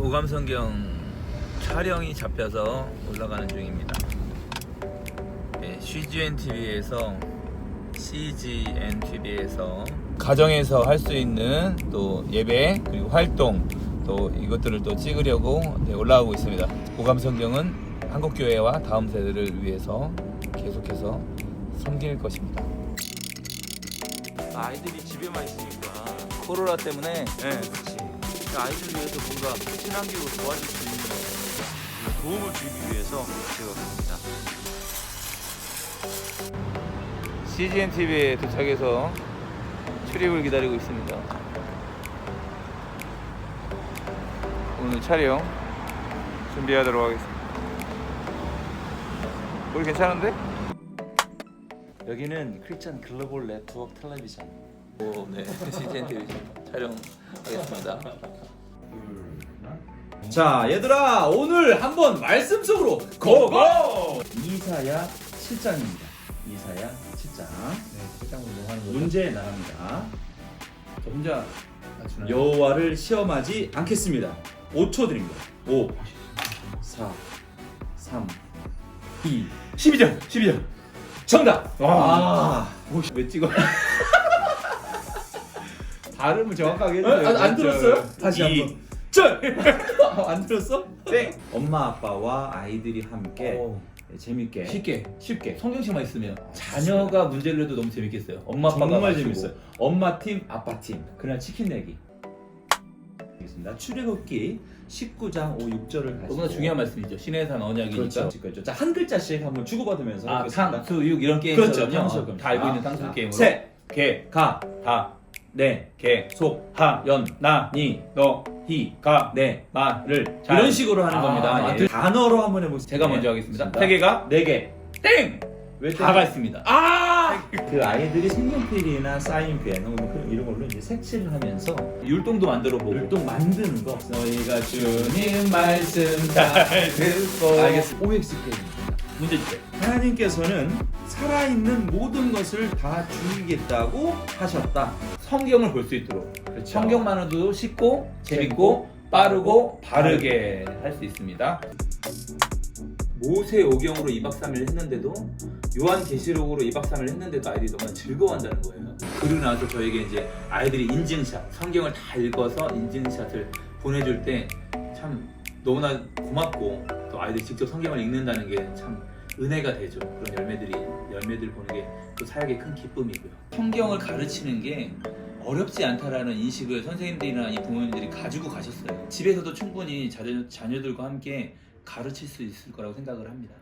오감성경 촬영이 잡혀서 올라가는 중입니다. 네, CGN TV에서 CGN TV에서 가정에서 할 수 있는 또 예배 그리고 활동 또 이것들을 또 찍으려고 네, 올라가고 있습니다. 오감성경은 한국 교회와 다음 세대를 위해서 계속해서 섬길 것입니다. 아이들이 집에만 있으니까 코로나 때문에 그 아이들 위해서 뭔가 친환경으로 도와줄 수 있는 도움을 주기 위해서 제가 갑니다. CGN TV에 도착해서 출입을 기다리고 있습니다. 오늘 촬영 준비하도록 하겠습니다. 우리 괜찮은데? 여기는 크리스천 글로벌 네트워크 텔레비전. 오, 네. CGN TV 촬영하겠습니다. 자 얘들아 오늘 한번 말씀 속으로 고고! 이사야 7장입니다 이사야 7장 네, 운동하는 거죠. 문제 나갑니다 저 혼자 맞추나요? 여호와를 시험하지 않겠습니다 5초 드립니다 5 4 3 2 12점 12점 정답 와. 아, 왜 찍어 발음을 정확하게 어? 안, 안 들었어요? 다시 이, 한번. 절! 안 들었어? 네 엄마 아빠와 아이들이 함께 오, 재밌게 쉽게 쉽게 성경책만 있으면 자녀가 문제를 해도 너무 재밌겠어요. 엄마 아빠가 정말 맞추고. 재밌어요. 엄마 팀, 아빠 팀. 그날 치킨 내기. 알겠습니다. 출애굽기 19장 5, 6절을 가지고 너무나 중요한 말씀이죠. 신의 산 언약이니까. 그렇죠. 그렇죠. 자, 한 글자씩 한번 주고받으면서 아. 탕, 수, 육 이런 그렇죠. 게임처럼요. 탕수육. 다 알고 있는 자, 탕수육 게임으로. 새, 개, 가, 다, 네, 개, 속, 하, 연, 나, 니, 너, 히, 가, 네, 마를 잘. 이런 식으로 하는 아, 겁니다. 예. 단어로 한번 해보겠습니다. 제가 먼저 하겠습니다. 세 개가 네 개. 땡! 왜 다가 있습니다. 아! 그 아이들이 색연필이나 사인펜 뭐 이런 걸로 이제 색칠을 하면서 율동도 만들어 보고. 율동 만드는 거. 너희가 주님 말씀 잘 듣고. 알겠습니다. OX 게임입니다. 문제 주세요. 하나님께서는 살아있는 모든 것을 다 죽이겠다고 하셨다. 성경을 볼 수 있도록. 그렇죠. 성경만으로도 쉽고 재밌고 빠르고 바르게 할 수 있습니다. 모세 오경으로 2박 3일 했는데도 요한 계시록으로 2박 3일 했는데도 아이들이 너무나 즐거워한다는 거예요. 그러고 나서 저에게 이제 아이들이 인증샷, 성경을 다 읽어서 인증샷을 보내줄 때 참 너무나 고맙고 또 아이들이 직접 성경을 읽는다는 게 참 은혜가 되죠. 그런 열매들이 열매들 보는 게 또 사역의 큰 기쁨이고요. 성경을 가르치는 게 어렵지 않다라는 인식을 선생님들이나 이 부모님들이 가지고 가셨어요. 집에서도 충분히 자녀, 자녀들과 함께 가르칠 수 있을 거라고 생각을 합니다.